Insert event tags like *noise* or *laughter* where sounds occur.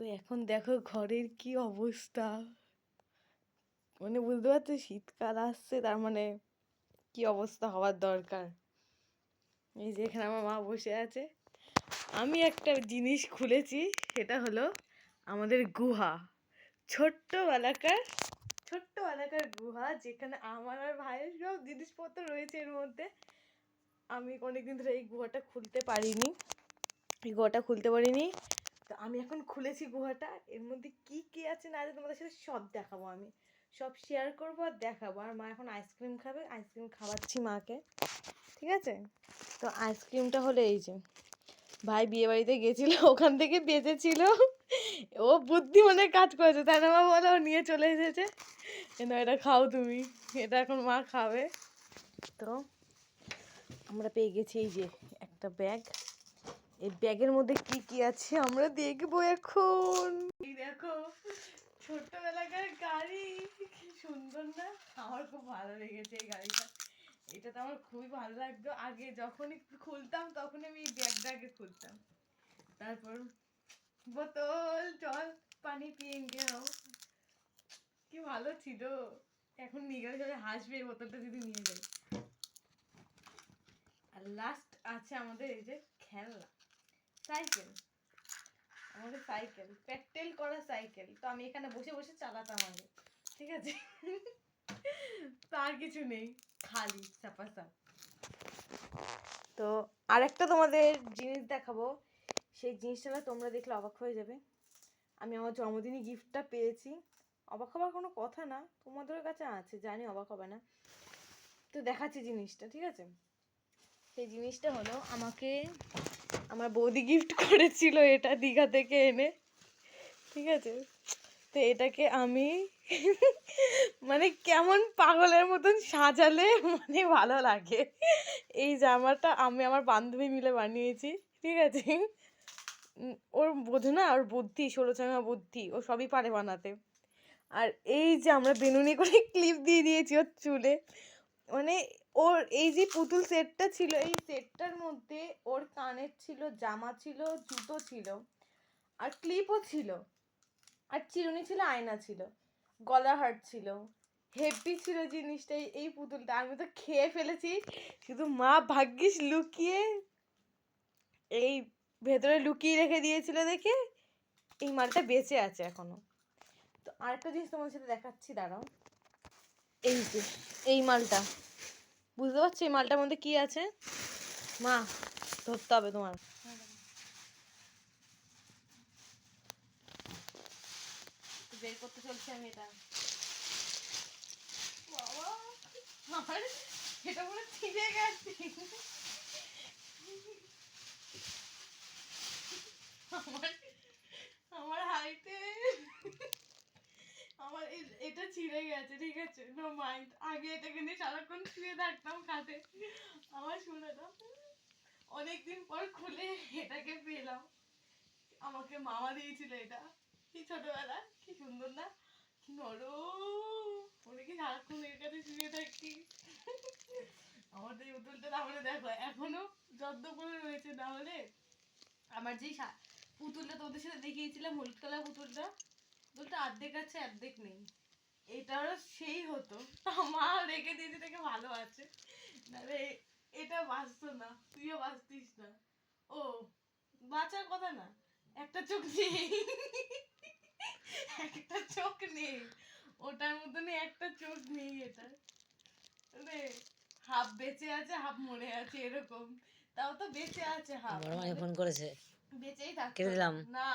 তো এখন দেখো ঘরের কি অবস্থা। মানে বুঝতে পারছ, শীতকাল আসছে, তার মানে কি অবস্থা হওয়ার দরকার। এই যে এখানে আমার মা বসে আছে। আমি একটা জিনিস খুলেছি, সেটা হলো আমাদের গুহা। ছোট্টবেলাকার ছোট্টবেলাকার গুহা, যেখানে আমার আর ভাইয়ের সব জিনিসপত্র রয়েছে এর মধ্যে। আমি অনেকদিন ধরে এই গুহাটা খুলতে পারিনি। এই গুহাটা খুলতে পারিনি। তো আমি এখন খুলেছি গুহাটা, এর মধ্যে কি কি আছে না আছে তোমাদের সাথে সব দেখাবো আমি। সব শেয়ার করব আর দেখাবো। আর মা এখন আইসক্রিম খাবে আইসক্রিম খাওয়াচ্ছি মাকে, ঠিক আছে? তো আইসক্রিমটা হলো এই যে, ভাই বিয়ে বাড়িতে গেছিল, *laughs* ওখান থেকে বেঁচেছিল। ও বুদ্ধি মনে কাজ করেছে, তাই না মা বলো? নিয়ে চলে এসেছে। না এটা খাও তুমি। এটা এখন মা খাবে। তো আমরা পেয়ে গেছি এই যে একটা ব্যাগ এই ব্যাগের মধ্যে কি কি আছে আমরা দেখব এখন। দেখো, ছোট্টবেলাকার গাড়ি। কি সুন্দর না? আমার খুব ভালো লেগেছে এই গাড়িটা। এটা তো আমার খুবই ভালো লাগতো। আগে যখনই খুলতাম, তখন আমি এই ব্যাগটা আগে খুলতাম। তারপর, বোতল জল পানি পিয়েঙ্গে হও কি ভালো ছিল। এখন নিয়ে গেলে হাসবে, এই বোতলটা যদি নিয়ে যাই। আর লাস্ট আছে আমাদের এই যে খেলনা। সাইকেল। আমাদের সাইকেল। পেট্টেল করা সাইকেল। তো আমি এখানে বসে বসে চালাতাম আগে। ঠিক আছে? তো আর কিছু নেই। খালি চাপা চাপ তো আরেকটা তোমাদের জিনিস দেখাবো। সেই জিনিসটা না তোমরা দেখলে অবাক হয়ে যাবে। আমি আমার জন্মদিনে গিফটটা পেয়েছি। অবাক হবার কোনো কথা না, তোমাদের কাছে আছে, জানি অবাক হবে না। তো দেখাচ্ছি জিনিসটা, ঠিক আছে? সেই জিনিসটা হলো আমাকে আমার বৌদি গিফট করেছিল এটা দীঘা থেকে এনে। ঠিক আছে? তো এটাকে আমি *laughs* মানে কেমন পাগলের মতন সাজালে মানে ভালো লাগে। এই জামাটা আমি আমার বান্ধবী মিলে বানিয়েছি। ঠিক আছে? ওর বোঝো না, ওর বুদ্ধি ষোলোচাঙা বুদ্ধি, ও সবই পারে বানাতে। আর এই যে আমরা বেনুনি করে ক্লিপ দিয়ে দিয়েছি ওর চুলে মানে ওর এই যে পুতুল সেটটা ছিল, এই সেটটার মধ্যে ওর কানের ছিল, জামা ছিল, জুতো ছিল, আর ক্লিপও ছিল, আর চিরুনি ছিল, আয়না ছিল, গলা হার ছিল হেভি ছিল জিনিসটা, এই- পুতুলটা। আমি তো খেয়ে ফেলেছি, শুধু মা ভাগ্যিস লুকিয়ে এই ভেতরে লুকিয়ে রেখে দিয়েছিল দেখে এই মালটা বেঁচে আছে এখনও। তো আরেকটা জিনিস তোমার সাথে দেখাচ্ছি, দাঁড়াও। এই যে, এই মালটা। বুঝতে পারছ এই মালটার মধ্যে কি আছে? মা, ধরতে হবে তোমার। আমার হাইটে আমার এটা ছিঁড়ে গেছে, ঠিক আছে? নো মাইন্ড আগে এটাকে নিয়ে সারাক্ষণ শুয়ে থাকতাম খাটে। আমার শুনে দাও অনেকদিন পর খুলে এটাকে পেলাম। আমাকে মামা দিয়েছিল এটা। কি ছোটবেলা, কি সুন্দর না? কি নরম। ওরে কি সারাক্ষণ এর কাছে শুয়ে থাকি আমাদের এই উতলটা তাহলে দেখো, এখনও যত্ন করে রয়েছে। না হলে আমার যেই সা- পুতুলটা তোদের সাথে দেখিয়েছিলাম, হলুদ কালার পুতুলটা পুতুলটা অর্ধেক আছে অর্ধেক নেই। এটারও সেই হতো। মা রেখে দিয়েছে থেকে ভালো আছে। নাহলে এটা বাঁচতো না তুইও বাঁচতিস না। ও বাঁচার কথা না একটা চোখ নেই। একটা চোখ নেই। ওটার মতনই একটা চোখ নেই এটা। রে হাফ বেঁচে আছে হাফ মরে আছে এরকম। তাও তো বেঁচে আছে হাফ। বড় ফোন করেছে। বেঁচেই থাকতো। কেটে দিলাম। না।